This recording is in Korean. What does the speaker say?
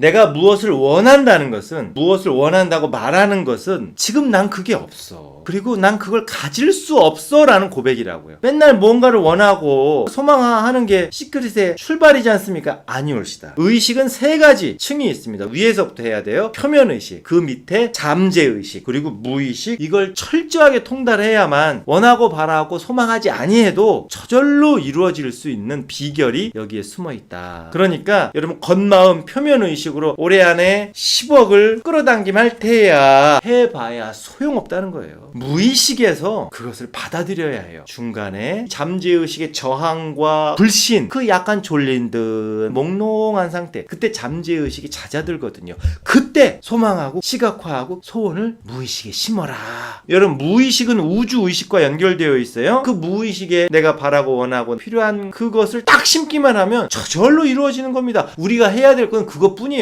내가 무엇을 원한다는 것은 무엇을 원한다고 말하는 것은 지금 난 그게 없어. 그리고 난 그걸 가질 수 없어라는 고백이라고요. 맨날 뭔가를 원하고 소망하는 게 시크릿의 출발이지 않습니까? 아니올시다. 의식은 세 가지 층이 있습니다. 위에서부터 해야 돼요. 표면 의식, 그 밑에 잠재 의식, 그리고 무의식. 이걸 철저하게 통달해야만 원하고 바라고 소망하지 아니해도 저절로 이루어질 수 있는 비결이 여기에 숨어 있다. 그러니까 여러분 겉마음 표면 의식 으로 올해 안에 10억을 끌어당김 할 테야 해봐야 소용없다는 거예요. 무의식에서 그것을 받아들여야 해요. 중간에 잠재 의식의 저항과 불신, 그 약간 졸린 듯 몽롱한 상태, 그때 잠재 의식이 잦아들거든요. 그때 소망하고 시각화하고 소원을 무의식에 심어라. 여러분 무의식은 우주 의식과 연결되어 있어요. 그 무의식에 내가 바라고 원하고 필요한 그것을 딱 심기만 하면 저절로 이루어지는 겁니다. 우리가 해야 될 건 그것뿐이에요.